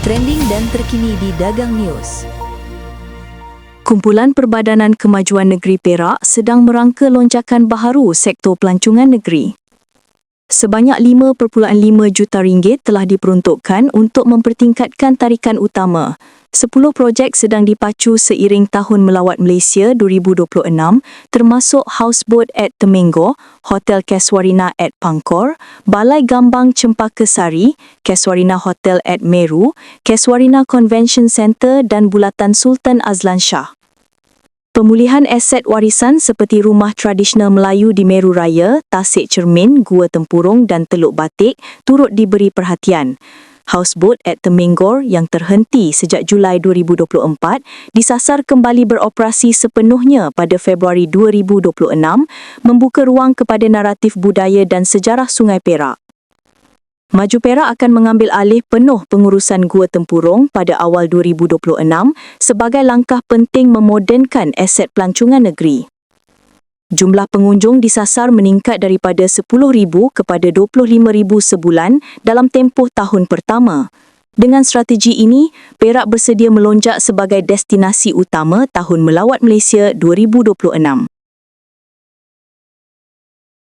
trending dan terkini di Dagang News. Kumpulan Perbadanan Kemajuan Negeri Perak sedang merangka lonjakan baharu sektor pelancongan negeri. Sebanyak 5.5 juta ringgit telah diperuntukkan untuk mempertingkatkan tarikan utama. 10 projek sedang dipacu seiring Tahun Melawat Malaysia 2026 termasuk Houseboat at Temenggo, Hotel Keswarina at Pangkor, Balai Gambang Cempaka Sari, Keswarina Hotel at Meru, Keswarina Convention Centre dan Bulatan Sultan Azlan Shah. Pemulihan aset warisan seperti rumah tradisional Melayu di Meru Raya, Tasik Cermin, Gua Tempurung dan Teluk Batik turut diberi perhatian. Houseboat at Temenggor yang terhenti sejak Julai 2024 disasar kembali beroperasi sepenuhnya pada Februari 2026 membuka ruang kepada naratif budaya dan sejarah Sungai Perak. Maju Perak akan mengambil alih penuh pengurusan Gua Tempurung pada awal 2026 sebagai langkah penting memodernkan aset pelancongan negeri. Jumlah pengunjung disasar meningkat daripada 10,000 kepada 25,000 sebulan dalam tempoh tahun pertama. Dengan strategi ini, Perak bersedia melonjak sebagai destinasi utama Tahun Melawat Malaysia 2026.